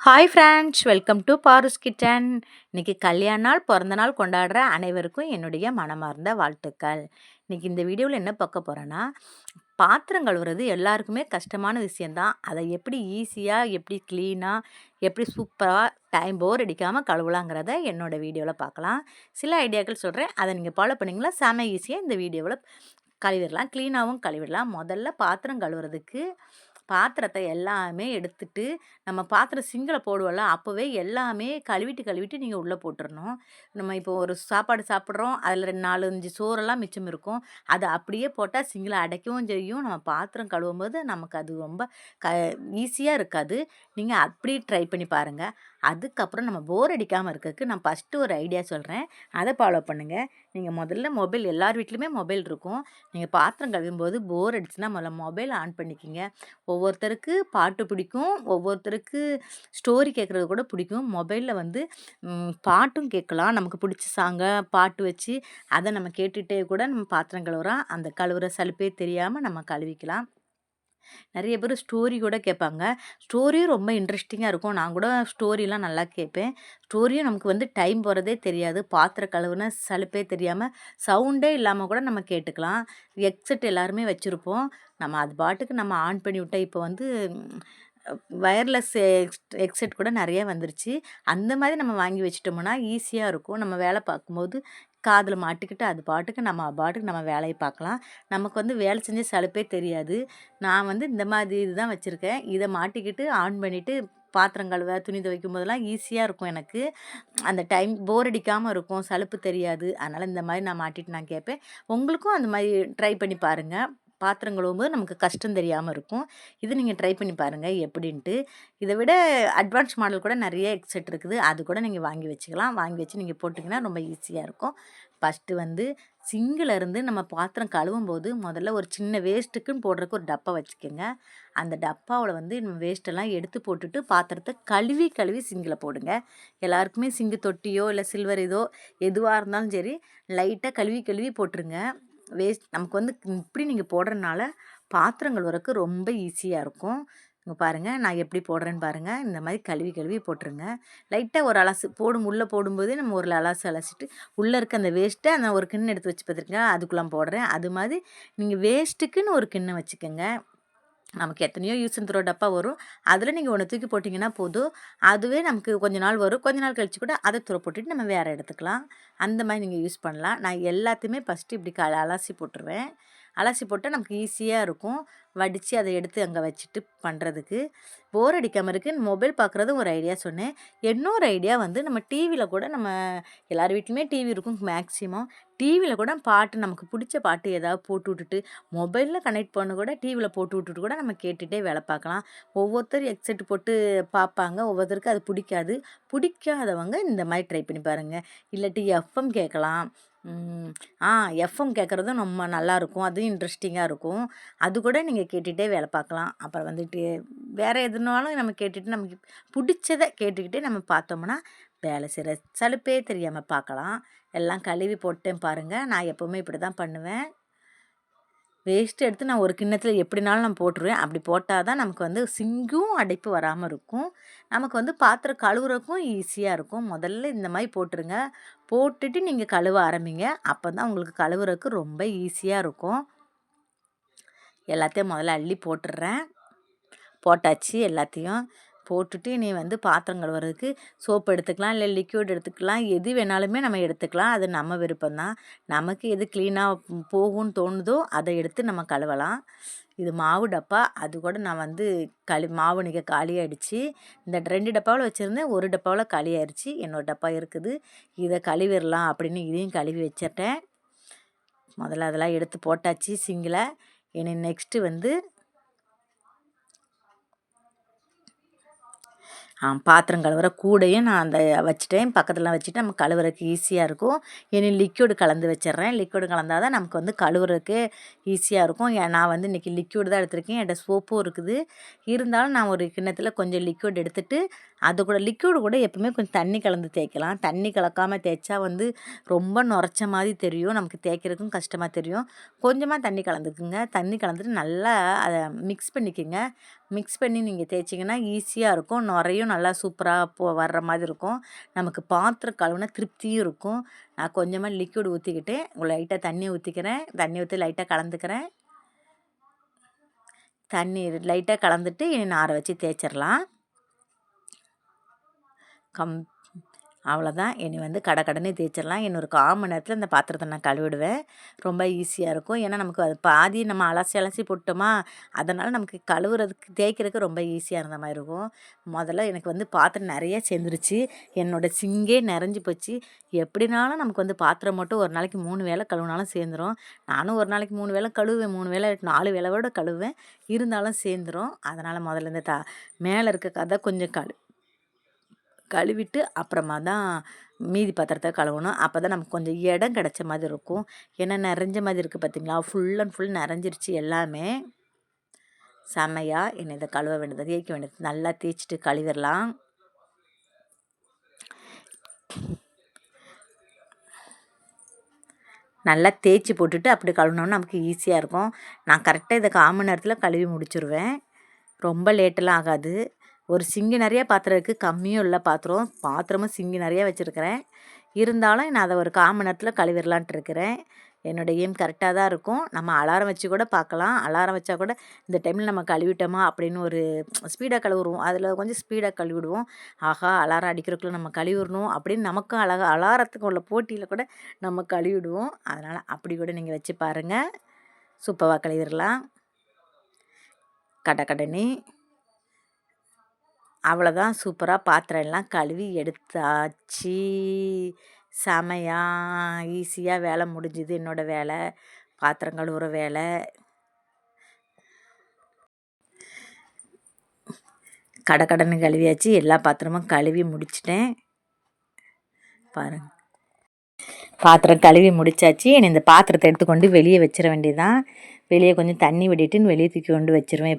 Hi friends welcome to Paru's kitchen இன்னைக்கு கல்யாண நாள் பிறந்த நாள் கொண்டாடுற அனைவருக்கும் என்னுடைய மனமார்ந்த வாழ்த்துக்கள். இன்றைக்கி இந்த வீடியோவில் என்ன பார்க்க போகிறேன்னா பாத்திரம் கழுவுறது எல்லாருக்குமே கஷ்டமான விஷயந்தான் அதை எப்படி ஈஸியாக எப்படி க்ளீனாக எப்படி சூப்பராக டைம் போர் அடிக்காமல் கழுவலாங்கிறத என்னோடய வீடியோவில் பார்க்கலாம். சில ஐடியாக்கள் சொல்கிறேன் அதை நீங்கள் ஃபாலோ பண்ணிங்களா செம ஈஸியாக இந்த வீடியோவில் கழுவிடலாம் க்ளீனாகவும் கழுவிடலாம். முதல்ல பாத்திரம் கழுவுறதுக்கு பாத்திரத்தை எல்லாமே எடுத்துட்டு நம்ம பாத்திரம் சிங்கில் போடுவோம்ல அப்போவே எல்லாமே கழுவிட்டு கழுவிட்டு நீங்கள் உள்ளே போட்டுடணும் நம்ம இப்போ ஒரு சாப்பாடு சாப்பிட்றோம் அதில் ரெண்டு நாலு அஞ்சு சோறெல்லாம் மிச்சம் இருக்கும். அது அப்படியே போட்டால் சிங்கில் அடைக்கவும் செய்யும். நம்ம பாத்திரம் கழுவும் போது நமக்கு அது ரொம்ப க ஈஸியாக இருக்காது. நீங்கள் அப்படி ட்ரை பண்ணி பாருங்கள் அதுக்கப்புறம் நம்ம போர் அடிக்காமல் இருக்கிறதுக்கு நான் ஃபஸ்ட்டு ஒரு ஐடியா சொல்கிறேன் அதை ஃபாலோ பண்ணுங்கள் நீங்கள் முதல்ல மொபைல் எல்லார் வீட்லேயுமே மொபைல் இருக்கும். நீங்கள் பாத்திரம் கழுவும்போது போர் அடிச்சுன்னா முதல்ல மொபைல் ஆன் பண்ணிக்கிங்க. ஒவ்வொருத்தருக்கு பாட்டு பிடிக்கும். ஒவ்வொருத்தருக்கு ஸ்டோரி கேட்குறது கூட பிடிக்கும். மொபைலில் வந்து பாட்டும் கேட்கலாம். நமக்கு பிடிச்ச சாங்கை பாட்டு வச்சு அதை நம்ம கேட்டுகிட்டே கூட நம்ம பாத்திரம் கழுவுறோம். அந்த கழுவுற சலுப்பே தெரியாமல் நம்ம கழுவிக்கலாம். நிறைய பேர் ஸ்டோரி கூட கேட்பாங்க. ஸ்டோரியும் ரொம்ப இன்ட்ரெஸ்டிங்காக இருக்கும். நான் கூட ஸ்டோரிலாம் நல்லா கேட்பேன். ஸ்டோரியும் நமக்கு வந்து டைம் போகிறதே தெரியாது. பாத்திர கழுவுன சலுப்பே தெரியாமல் சவுண்டே இல்லாமல் கூட நம்ம கேட்டுக்கலாம். ஹெட்செட் எல்லாருமே வச்சுருப்போம். நம்ம அது பாட்டுக்கு நம்ம ஆன் பண்ணி விட்டால் இப்போ வந்து வயர்லெஸ் ஹெட்செட் கூட நிறைய வந்துருச்சு. அந்த மாதிரி நம்ம வாங்கி வச்சிட்டோம்னா ஈஸியாக இருக்கும். நம்ம வேலை பார்க்கும்போது காதில் மாட்டிக்கிட்டு அது பாட்டுக்கு நம்ம பாட்டுக்கு நம்ம வேலையை பார்க்கலாம் நமக்கு வந்து வேலை செஞ்ச சலுப்பே தெரியாது. நான் வந்து இந்த மாதிரி இதுதான் வச்சுருக்கேன். இதை மாட்டிக்கிட்டு ஆன் பண்ணிவிட்டு பாத்திரம் கழுவ துணி துவைக்கும் போதெல்லாம் ஈஸியாக இருக்கும் எனக்கு. அந்த டைம் போர் அடிக்காமல் இருக்கும் சலுப்பு தெரியாது. அதனால் இந்த மாதிரி நான் மாட்டிட்டு நான் கேட்பேன் உங்களுக்கும் அந்த மாதிரி ட்ரை பண்ணி பாருங்கள் பாத்திரம் கழுவும்போது நமக்கு கஷ்டம் தெரியாமல் இருக்கும். இது நீங்கள் ட்ரை பண்ணி பாருங்கள் எப்படின்ட்டு. இதை விட அட்வான்ஸ் மாடல் கூட நிறைய எக்ஸெட் இருக்குது. அது கூட நீங்கள் வாங்கி வச்சுக்கலாம். வாங்கி வச்சு நீங்கள் போட்டிங்கன்னா ரொம்ப ஈஸியாக இருக்கும். ஃபஸ்ட்டு வந்து சிங்கிலேருந்து நம்ம பாத்திரம் கழுவும் போது முதல்ல ஒரு சின்ன வேஸ்ட்டுக்குன்னு போடுறதுக்கு ஒரு டப்பா வச்சுக்கோங்க. அந்த டப்பாவில் வந்து நம்ம வேஸ்ட்டெல்லாம் எடுத்து போட்டுட்டு பாத்திரத்தை கழுவி கழுவி சிங்கில் போடுங்க. எல்லாருக்குமே சிங்கு தொட்டியோ இல்லை சில்வர் இதோ எதுவாக இருந்தாலும் சரி லைட்டாக கழுவி கழுவி போட்டுருங்க. வேஸ்ட் நமக்கு வந்து இப்படி நீங்கள் போடுறதுனால பாத்திரங்கள் வரக்கு ரொம்ப ஈஸியாக இருக்கும். இங்கே பாருங்கள் நான் எப்படி போடுறேன்னு பாருங்கள் இந்த மாதிரி கழுவி கழுவி போட்டுருங்க. லைட்டாக ஒரு அலசு போடும் உள்ளே போடும்போதே நம்ம ஒரு அலசு அலசிட்டு உள்ளே இருக்க அந்த வேஸ்ட்டை அந்த ஒரு கிண்ணம் எடுத்து வச்சு பார்த்துருக்கேன் அதுக்குள்ளே போடுறேன். அது மாதிரி நீங்கள் வேஸ்ட்டுக்குன்னு ஒரு கிண்ணம் வச்சுக்கோங்க. நமக்கு எத்தனையோ யூஸ் அண்ட் த்ரோ டப்பா வரும். அதில் நீங்கள் ஒன்று தூக்கி போட்டிங்கன்னா போதும். அதுவே நமக்கு கொஞ்ச நாள் வரும். கொஞ்ச நாள் கழித்து கூட அதை துறை போட்டுட்டு நம்ம வேறு எடுத்துக்கலாம். அந்த மாதிரி நீங்கள் யூஸ் பண்ணலாம். நான் எல்லாத்தையுமே ஃபஸ்ட்டு இப்படி க அலசி போட்டுருவேன். அலசி போட்டால் நமக்கு ஈஸியாக இருக்கும். வடித்து அதை எடுத்து அங்கே வச்சுட்டு பண்ணுறதுக்கு போர் அடிக்காமல் இருக்குது மொபைல் பார்க்குறதும் ஒரு ஐடியா சொன்னேன். இன்னொரு ஐடியா வந்து நம்ம டிவியில் கூட நம்ம எல்லார் வீட்லையுமே டிவி இருக்கும் மேக்ஸிமம் டிவியில் கூட பாட்டு நமக்கு பிடிச்ச பாட்டு ஏதாவது போட்டு விட்டுட்டு மொபைலில் கனெக்ட் பண்ண கூட டிவியில் போட்டு விட்டுட்டு கூட நம்ம கேட்டுகிட்டே வேலை பார்க்கலாம். ஒவ்வொருத்தர் ஹெட்செட் போட்டு பார்ப்பாங்க. ஒவ்வொருத்தருக்கும் அது பிடிக்காது. பிடிக்காதவங்க இந்த மாதிரி ட்ரை பண்ணி பாருங்கள் இல்லாட்டி எஃப்எம் கேட்கலாம். ஆ எஃப்எம் கேட்குறதும் ரொம்ப நல்லாயிருக்கும் அதுவும் இன்ட்ரெஸ்டிங்காக இருக்கும். அது கூட நீங்கள் கேட்டுகிட்டே வேலை பார்க்கலாம். அப்புறம் வந்துட்டு வேறு எதுனாலும் நம்ம கேட்டுட்டு நமக்கு பிடிச்சத கேட்டுக்கிட்டே நம்ம பார்த்தோம்னா வேலை செய்கிற சலுப்பே தெரியாமல் பார்க்கலாம். எல்லாம் கழுவி போட்டேன் பாருங்கள் நான் எப்போவுமே இப்படி தான் பண்ணுவேன். வேஸ்ட்டு எடுத்து நான் ஒரு கிண்ணத்தில் எப்படினாலும் நான் போட்டுருவேன். அப்படி போட்டால் தான் நமக்கு வந்து சிங்கும் அடைப்பு வராமல் இருக்கும். நமக்கு வந்து பாத்திரம் கழுவுறக்கும் ஈஸியாக இருக்கும். முதல்ல இந்த மாதிரி போட்டுருங்க. போட்டுட்டு நீங்கள் கழுவ ஆரம்பிங்க. அப்போ தான் உங்களுக்கு கழுவுறக்கு ரொம்ப ஈஸியாக இருக்கும். எல்லாத்தையும் முதல்ல அள்ளி போட்டுடுறேன் போட்டாச்சு எல்லாத்தையும். போட்டுட்டு நீ வந்து பாத்திரம் கழுவுறதுக்கு சோப்பு எடுத்துக்கலாம் இல்லை லிக்யூட் எடுத்துக்கலாம். எது வேணாலுமே நம்ம எடுத்துக்கலாம். அது நம்ம விருப்பம்தான். நமக்கு எது க்ளீனாக போகும்னு தோணுதோ அதை எடுத்து நம்ம கழுவலாம். இது மாவு டப்பா. அது கூட நான் வந்து களி மாவு நிற்க காலியாகிடுச்சு இந்த ரெண்டு டப்பாவில் வச்சுருந்தேன். ஒரு டப்பாவில் காலியாகிடுச்சு இன்னொரு டப்பா இருக்குது. இதை கழுவிடலாம் அப்படின்னு இதையும் கழுவி வச்சிட்டேன். முதல்ல அதெல்லாம் எடுத்து போட்டாச்சு சிங்கில். இனி நெக்ஸ்ட்டு வந்து பாத்திரம் கழுவுற கூடையும் நான் அந்த வச்சுட்டேன். பக்கத்தில் வச்சுட்டு நம்ம கழுவுறதுக்கு ஈஸியாக இருக்கும். இனி லிக்விடு கலந்து வச்சிடுறேன் லிக்யூடு கலந்தால் தான் நமக்கு வந்து கழுவுறதுக்கு ஈஸியாக இருக்கும். நான் வந்து இன்றைக்கி லிக்விடு தான் எடுத்திருக்கேன். என்கிட்ட சோப்பும் இருக்குது. இருந்தாலும் நான் ஒரு கிண்ணத்தில் கொஞ்சம் லிக்விட் எடுத்துகிட்டு அது கூட லிக்விடு கூட எப்பவுமே கொஞ்சம் தண்ணி கலந்து தேய்க்கலாம். தண்ணி கலக்காமல் தேய்ச்சா வந்து ரொம்ப நுரைச்ச மாதிரி தெரியும். நமக்கு தேய்க்கிறதுக்கும் கஷ்டமாக தெரியும். கொஞ்சமாக தண்ணி கலந்துக்குங்க. தண்ணி கலந்துட்டு நல்லா அதை மிக்ஸ் பண்ணிக்கோங்க. மிக்ஸ் பண்ணி நீங்கள் தேய்ச்சிங்கன்னா ஈஸியாக இருக்கும். நுரையும் நல்லா சூப்பராக போ வர்ற மாதிரி இருக்கும். நமக்கு பாத்திரம் கழுவுனா திருப்தியும் இருக்கும். நான் கொஞ்சமாக லிக்விட் ஊற்றிக்கிட்டு லைட்டாக தண்ணி ஊற்றிக்கிறேன் தண்ணி ஊற்றி லைட்டாக கலந்துக்கிறேன். தண்ணி லைட்டாக கலந்துட்டு இனி நாரை வச்சு தேய்ச்சிடலாம் கம் அவ்வளோதான். என்னை வந்து கடை கடனே தேய்ச்சிடலாம். இன்னொரு கால் மணி நேரத்தில் அந்த பாத்திரத்தை நான் கழுவிடுவேன். ரொம்ப ஈஸியாக இருக்கும். ஏன்னா நமக்கு அது பாதி நம்ம அலசி அலசி போட்டோமா அதனால் நமக்கு கழுவுறதுக்கு தேய்க்கிறதுக்கு ரொம்ப ஈஸியாக இருந்த மாதிரி இருக்கும். முதல்ல எனக்கு வந்து பாத்திரம் நிறைய சேர்ந்துருச்சு. என்னோடய சிங்கே நிறைஞ்சி போச்சு. எப்படினாலும் நமக்கு வந்து பாத்திரம் மட்டும் ஒரு நாளைக்கு மூணு வேளை கழுவினாலும் சேர்ந்துடும் நானும் ஒரு நாளைக்கு மூணு வேளை கழுவுவேன். மூணு வேளை நாலு வேளை கழுவுவேன். இருந்தாலும் சேர்ந்துடும் அதனால் முதல்ல இந்த த மேலே இருக்க கதை கொஞ்சம் கழு கழுவிட்டு அப்புறமா தான் மீதி பாத்திரத்தை கழுவணும். அப்போ தான் நமக்கு கொஞ்சம் இடம் கிடச்ச மாதிரி இருக்கும். ஏன்னா நிறைஞ்ச மாதிரி இருக்குது பார்த்திங்களா ஃபுல் அண்ட் ஃபுல் நிறைஞ்சிருச்சு எல்லாமே. செம்மையாக என்னை இதை கழுவ வேண்டியது தேய்க்க வேண்டியது. நல்லா தேய்ச்சிட்டு கழுவிடலாம். நல்லா தேய்ச்சி போட்டுட்டு அப்படி கழுவினோம்னா நமக்கு ஈஸியாக இருக்கும். நான் கரெக்டாக இதை கால் மணி நேரத்தில் கழுவி முடிச்சுருவேன். ரொம்ப லேட்டெல்லாம் ஆகாது. ஒரு சிங்கி நிறையா பாத்திரம் இருக்குது கம்மியும் இல்லை பாத்திரம். பாத்திரமும் சிங்கி நிறையா வச்சுருக்கிறேன். இருந்தாலும் நான் அதை ஒரு கால் மணி நேரத்தில் கழுவிடலான்ட்டு இருக்கிறேன். என்னோடய எய்ம் கரெக்டாக தான் இருக்கும். நம்ம அலாரம் வச்சு கூட பார்க்கலாம் அலாரம் வச்சா கூட இந்த டைமில் நம்ம கழுவிட்டோமா அப்படின்னு ஒரு ஸ்பீடாக கழுவுருவோம் அதில் கொஞ்சம் ஸ்பீடாக கழுவிடுவோம். ஆஹா அலாரம் அடிக்கிறதுக்குள்ள நம்ம கழுவிடணும் அப்படின்னு நமக்கும் அழகாக அலாரத்துக்கு உள்ள போட்டியில் கூட நம்ம கழுவிடுவோம். அதனால் அப்படி கூட நீங்கள் வச்சு பாருங்கள் சூப்பராக கழுவிடலாம் கடை கடனே அவ்வளோதான் சூப்பராக பாத்திரம் எல்லாம் கழுவி எடுத்தாச்சு. செமையாக ஈஸியாக வேலை முடிஞ்சுது என்னோடய வேலை. பாத்திரம் கழுவுற வேலை. கடை கழுவியாச்சு. எல்லா பாத்திரமும் கழுவி முடிச்சிட்டேன். பாருங்கள் பாத்திரம் கழுவி முடிச்சாச்சு. இந்த பாத்திரத்தை எடுத்துக்கொண்டு வெளியே வச்சிட வேண்டியதான் வெளியே கொஞ்சம் தண்ணி விடிட்டுன்னு வெளியே தூக்கி கொண்டு வச்சிருவேன்.